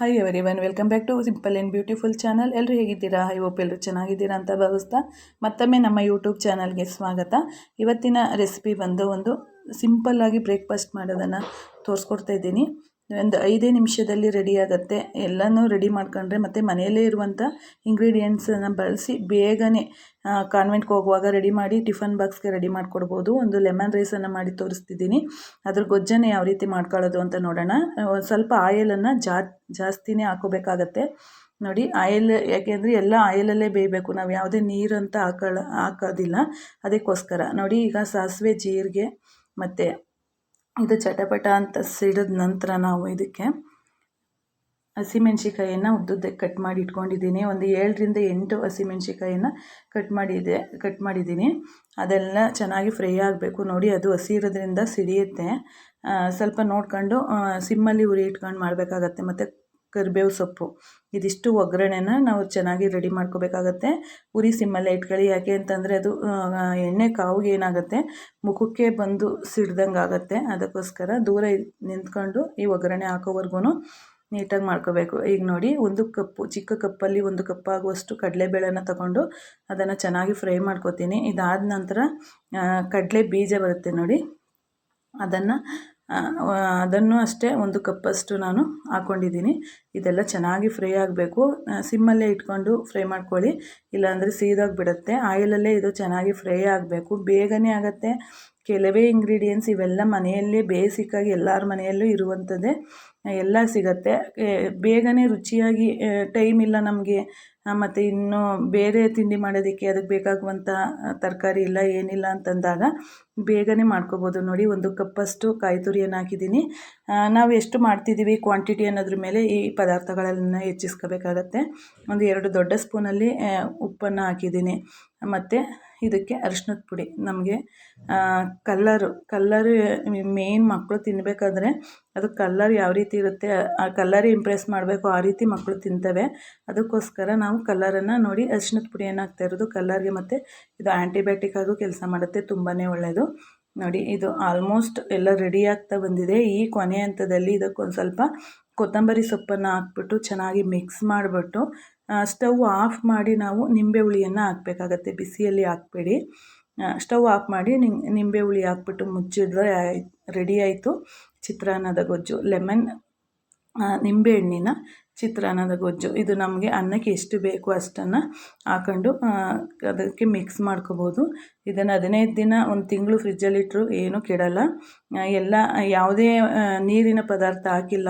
Hi everyone welcome back to simple and beautiful channel ಎಲ್ಲರೂ ಹೇಗಿದ್ದೀರಾ? I hope ಎಲ್ಲರೂ ಚೆನ್ನಾಗಿದ್ದೀರಾ ಅಂತ ಭಾವಿಸ್ತಾ ಮತ್ತೊಮ್ಮೆ ನಮ್ಮ ಯೂಟ್ಯೂಬ್ ಚಾನಲ್ಗೆ ಸ್ವಾಗತ. ಇವತ್ತಿನ ರೆಸಿಪಿ ಬಂದು ಒಂದು ಸಿಂಪಲ್ಲಾಗಿ ಬ್ರೇಕ್ಫಾಸ್ಟ್ ಮಾಡೋದನ್ನು ತೋರಿಸ್ಕೊಡ್ತಾ ಇದ್ದೀನಿ. ಒಂದು ಐದೇ ನಿಮಿಷದಲ್ಲಿ ರೆಡಿ ಆಗುತ್ತೆ. ಎಲ್ಲನೂ ರೆಡಿ ಮಾಡ್ಕೊಂಡ್ರೆ ಮತ್ತು ಮನೆಯಲ್ಲೇ ಇರುವಂಥ ಇಂಗ್ರೀಡಿಯೆಂಟ್ಸನ್ನು ಬಳಸಿ ಬೇಗನೆ ಕಾನ್ವೆಂಟ್ಗೆ ಹೋಗುವಾಗ ರೆಡಿ ಮಾಡಿ ಟಿಫನ್ ಬಾಕ್ಸ್ಗೆ ರೆಡಿ ಮಾಡಿಕೊಡ್ಬೋದು. ಒಂದು ಲೆಮನ್ ರೈಸನ್ನು ಮಾಡಿ ತೋರಿಸ್ತಿದ್ದೀನಿ. ಅದ್ರ ಗೊಜ್ಜನ್ನು ಯಾವ ರೀತಿ ಮಾಡ್ಕೊಳ್ಳೋದು ಅಂತ ನೋಡೋಣ. ಸ್ವಲ್ಪ ಆಯಲನ್ನು ಜಾ, ಜಾಸ್ತಿನೇ ಹಾಕೋಬೇಕಾಗತ್ತೆ ನೋಡಿ, ಆಯಿಲ್ ಯಾಕೆಂದರೆ ಎಲ್ಲ ಆಯಿಲಲ್ಲೇ ಬೇಯಬೇಕು. ನಾವು ಯಾವುದೇ ನೀರು ಅಂತ ಹಾಕೊಳ್ಳೋ ಹಾಕೋದಿಲ್ಲ. ಅದಕ್ಕೋಸ್ಕರ. ನೋಡಿ, ಈಗ ಸಾಸಿವೆ, ಜೀರಿಗೆ ಮತ್ತು ಇದು ಚಟಪಟ ಅಂತ ಸಿಡಿದ ನಂತರ ನಾವು ಇದಕ್ಕೆ ಹಸಿಮೆಣ್ಸಿಕಾಯನ್ನು ಉದ್ದುದ್ದಕ್ಕೆ ಕಟ್ ಮಾಡಿ ಇಟ್ಕೊಂಡಿದ್ದೀನಿ. ಒಂದು ಏಳರಿಂದ ಎಂಟು ಹಸಿಮೆಣ್ಸಿಕಾಯನ್ನು ಕಟ್ ಮಾಡಿದೆ ಕಟ್ ಮಾಡಿದ್ದೀನಿ. ಅದೆಲ್ಲ ಚೆನ್ನಾಗಿ ಫ್ರೈ ಆಗಬೇಕು. ನೋಡಿ, ಅದು ಹಸಿ ಇರೋದ್ರಿಂದ ಸಿಡಿಯುತ್ತೆ. ಸ್ವಲ್ಪ ನೋಡ್ಕೊಂಡು ಸಿಮ್ಮಲ್ಲಿ ಉರಿ ಇಟ್ಕೊಂಡು ಮಾಡಬೇಕಾಗತ್ತೆ. ಮತ್ತು ಕರಿಬೇವು ಸೊಪ್ಪು. ಇದಿಷ್ಟು ಒಗ್ಗರಣೆನ ನಾವು ಚೆನ್ನಾಗಿ ರೆಡಿ ಮಾಡ್ಕೋಬೇಕಾಗತ್ತೆ. ಉರಿ ಸಿಮ್ಮಲ್ಲೇ ಇಟ್ಕೊಳ್ಳಿ ಯಾಕೆ ಅಂತಂದರೆ ಅದು ಎಣ್ಣೆ ಕಾವಿಗೆ ಏನಾಗುತ್ತೆ, ಮುಖಕ್ಕೆ ಬಂದು ಸಿಡ್ದಂಗೆ ಆಗುತ್ತೆ. ಅದಕ್ಕೋಸ್ಕರ ದೂರ ನಿಂತ್ಕೊಂಡು ಈ ಒಗ್ಗರಣೆ ಹಾಕೋವರೆಗೂ ನೀಟಾಗಿ ಮಾಡ್ಕೋಬೇಕು. ಈಗ ನೋಡಿ, ಒಂದು ಕಪ್ಪು, ಚಿಕ್ಕ ಕಪ್ಪಲ್ಲಿ ಒಂದು ಕಪ್ಪಾಗುವಷ್ಟು ಕಡಲೆಬೇಳೆನ ತಗೊಂಡು ಅದನ್ನು ಚೆನ್ನಾಗಿ ಫ್ರೈ ಮಾಡ್ಕೋತೀನಿ. ಇದಾದ ನಂತರ ಕಡಲೆ ಬೀಜ ಬರುತ್ತೆ ನೋಡಿ. ಅದನ್ನು ಅದನ್ನು ಅಷ್ಟೇ ಒಂದು ಕಪ್ಪಷ್ಟು ನಾನು ಹಾಕ್ಕೊಂಡಿದ್ದೀನಿ ಇದೆಲ್ಲ ಚೆನ್ನಾಗಿ ಫ್ರೈ ಆಗಬೇಕು. ಸಿಮ್ಮಲ್ಲೇ ಇಟ್ಕೊಂಡು ಫ್ರೈ ಮಾಡ್ಕೊಳ್ಳಿ. ಇಲ್ಲಾಂದರೆ ಸೀದಾಗಿ ಬಿಡುತ್ತೆ. ಆಯಿಲಲ್ಲೇ ಇದು ಚೆನ್ನಾಗಿ ಫ್ರೈ ಆಗಬೇಕು. ಬೇಗನೆ ಆಗುತ್ತೆ. ಕೆಲವೇ ಇಂಗ್ರೀಡಿಯೆಂಟ್ಸ್ ಇವೆಲ್ಲ ಮನೆಯಲ್ಲೇ ಬೇಸಿಕ್ಕಾಗಿ ಎಲ್ಲರ ಮನೆಯಲ್ಲೂ ಇರುವಂಥದ್ದೇ ಎಲ್ಲ ಸಿಗತ್ತೆ. ಬೇಗನೆ ರುಚಿಯಾಗಿ ಟೈಮ್ ಇಲ್ಲ ನಮಗೆ. ಮತ್ತು ಇನ್ನು ಬೇರೆ ತಿಂಡಿ ಮಾಡೋದಕ್ಕೆ ಅದಕ್ಕೆ ಬೇಕಾಗುವಂಥ ತರಕಾರಿ ಇಲ್ಲ, ಏನಿಲ್ಲ ಅಂತಂದಾಗ ಬೇಗನೆ ಮಾಡ್ಕೋಬೋದು. ನೋಡಿ, ಒಂದು ಕಪ್ಪಷ್ಟು ಕಾಯಿ ತುರಿಯನ್ನು ಹಾಕಿದ್ದೀನಿ. ನಾವು ಎಷ್ಟು ಮಾಡ್ತಿದ್ದೀವಿ ಕ್ವಾಂಟಿಟಿ ಅನ್ನೋದ್ರ ಮೇಲೆ ಈ ಪದಾರ್ಥಗಳನ್ನು ಹೆಚ್ಚಿಸ್ಕೋಬೇಕಾಗತ್ತೆ. ಒಂದು ಎರಡು ದೊಡ್ಡ ಸ್ಪೂನಲ್ಲಿ ಉಪ್ಪನ್ನು ಹಾಕಿದ್ದೀನಿ. ಮತ್ತು ಇದಕ್ಕೆ ಅರಿಶಿನದ ಪುಡಿ. ನಮಗೆ ಕಲ್ಲರು ಕಲ್ಲರು ಮೇಯ್ನ್ ಮಕ್ಕಳು ತಿನ್ನಬೇಕಾದ್ರೆ ಅದು ಕಲ್ಲರ್ ಯಾವ ರೀತಿ ಇರುತ್ತೆ, ಆ ಕಲ್ಲರ್ ಇಂಪ್ರೆಸ್ ಮಾಡಬೇಕು ಆ ರೀತಿ ಮಕ್ಕಳು ತಿಂತವೆ. ಅದಕ್ಕೋಸ್ಕರ ನಾವು ಕಲ್ಲರನ್ನು ನೋಡಿ ಅರಿಶಿನದ ಪುಡಿಯನ್ನು ಹಾಕ್ತಾ ಇರೋದು. ಕಲ್ಲರ್ಗೆ ಮತ್ತು ಇದು ಆ್ಯಂಟಿಬಯೋಟಿಕ್ ಆಗು ಕೆಲಸ ಮಾಡುತ್ತೆ ತುಂಬಾ ಒಳ್ಳೆಯದು ನೋಡಿ, ಇದು ಆಲ್ಮೋಸ್ಟ್ ಎಲ್ಲ ರೆಡಿ ಆಗ್ತಾ ಬಂದಿದೆ. ಈ ಕೊನೆ ಹಂತದಲ್ಲಿ ಇದಕ್ಕೊಂದು ಸ್ವಲ್ಪ ಕೊತ್ತಂಬರಿ ಸೊಪ್ಪನ್ನು ಹಾಕ್ಬಿಟ್ಟು ಚೆನ್ನಾಗಿ ಮಿಕ್ಸ್ ಮಾಡಿಬಿಟ್ಟು ಸ್ಟವ್ ಆಫ್ ಮಾಡಿ ನಾವು ನಿಂಬೆ ಹುಳಿಯನ್ನು ಹಾಕಬೇಕಾಗತ್ತೆ. ಬಿಸಿಯಲ್ಲಿ ಹಾಕ್ಬೇಡಿ. ಸ್ಟವ್ ಆಫ್ ಮಾಡಿ ನಿಂಬೆ ಹುಳಿ ಹಾಕ್ಬಿಟ್ಟು ಮುಚ್ಚಿದ್ರೆ ರೆಡಿ ಆಯಿತು. ಚಿತ್ರಾನ್ನದ ಗೊಜ್ಜು ಲೆಮನ್ ನಿಂಬೆಹಣ್ಣಿನ ಚಿತ್ರಾನ್ನದ ಗೊಜ್ಜು. ಇದು ನಮಗೆ ಅನ್ನಕ್ಕೆ ಎಷ್ಟು ಬೇಕು ಅಷ್ಟನ್ನು ಹಾಕೊಂಡು ಅದಕ್ಕೆ ಮಿಕ್ಸ್ ಮಾಡ್ಕೋಬೋದು. ಇದನ್ನು ಹದಿನೈದು ದಿನ, ಒಂದು ತಿಂಗಳು ಫ್ರಿಜ್ಜಲ್ಲಿಟ್ಟರು ಏನೂ ಕೆಡಲ್ಲ. ಎಲ್ಲ, ಯಾವುದೇ ನೀರಿನ ಪದಾರ್ಥ ಹಾಕಿಲ್ಲ.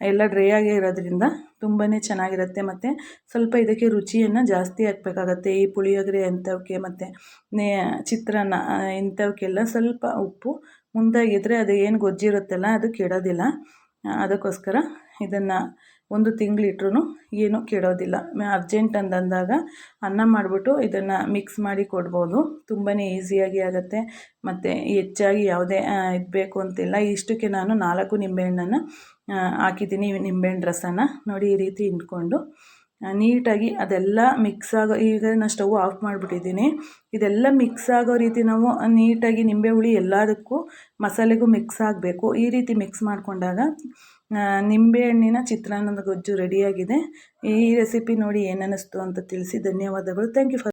ಎಲ್ಲ ಡ್ರೈ ಆಗೇ ಇರೋದ್ರಿಂದ ತುಂಬಾ ಚೆನ್ನಾಗಿರುತ್ತೆ ಮತ್ತು ಸ್ವಲ್ಪ ಇದಕ್ಕೆ ರುಚಿಯನ್ನು ಜಾಸ್ತಿ ಹಾಕ್ಬೇಕಾಗತ್ತೆ. ಈ ಪುಳಿಯೋಗರೆ ಅಂಥವಕ್ಕೆ ಮತ್ತು ನೇ ಚಿತ್ರಾನ್ನ ಇಂಥವಕ್ಕೆಲ್ಲ ಸ್ವಲ್ಪ ಉಪ್ಪು ಮುಂದಾಗಿದ್ದರೆ ಅದು ಏನು ಗೊಜ್ಜಿರುತ್ತಲ್ಲ ಅದು ಕೆಡೋದಿಲ್ಲ. ಅದಕ್ಕೋಸ್ಕರ ಇದನ್ನು ಒಂದು ತಿಂಗಳಿಟ್ರೂ ಏನೂ ಕೆಡೋದಿಲ್ಲ. ಅರ್ಜೆಂಟ್ ಅಂತಂದಾಗ ಅನ್ನ ಮಾಡಿಬಿಟ್ಟು ಇದನ್ನು ಮಿಕ್ಸ್ ಮಾಡಿ ಕೊಡ್ಬೋದು. ತುಂಬಾ ಈಸಿಯಾಗಿ ಆಗುತ್ತೆ. ಮತ್ತು ಹೆಚ್ಚಾಗಿ ಯಾವುದೇ ಇದು ಬೇಕು ಅಂತಿಲ್ಲ. ಇಷ್ಟಕ್ಕೆ ನಾನು ನಾಲ್ಕು ನಿಂಬೆಹಣ್ಣನ್ನು ಹಾಕಿದ್ದೀನಿ. ನಿಂಬೆಹಣ್ಣು ರಸನ ನೋಡಿ ಈ ರೀತಿ ಹಿಂಡ್ಕೊಂಡು ನೀಟಾಗಿ ಅದೆಲ್ಲ ಮಿಕ್ಸ್ ಆಗೋ, ಈಗ ನಾನು ಸ್ಟವ್ ಆಫ್ ಮಾಡಿಬಿಟ್ಟಿದ್ದೀನಿ. ಇದೆಲ್ಲ ಮಿಕ್ಸ್ ಆಗೋ ರೀತಿ ನಾವು ನೀಟಾಗಿ ನಿಂಬೆ ಹುಳಿ ಎಲ್ಲದಕ್ಕೂ ಮಸಾಲೆಗೂ ಮಿಕ್ಸ್ ಆಗಬೇಕು. ಈ ರೀತಿ ಮಿಕ್ಸ್ ಮಾಡಿಕೊಂಡಾಗ ನಿಂಬೆಹಣ್ಣಿನ ಚಿತ್ರಾನ್ನದ ಗೊಜ್ಜು ರೆಡಿಯಾಗಿದೆ ಈ ರೆಸಿಪಿ ನೋಡಿ ಏನನ್ನಿಸ್ತು ಅಂತ ತಿಳಿಸಿ. ಧನ್ಯವಾದಗಳು. Thank you for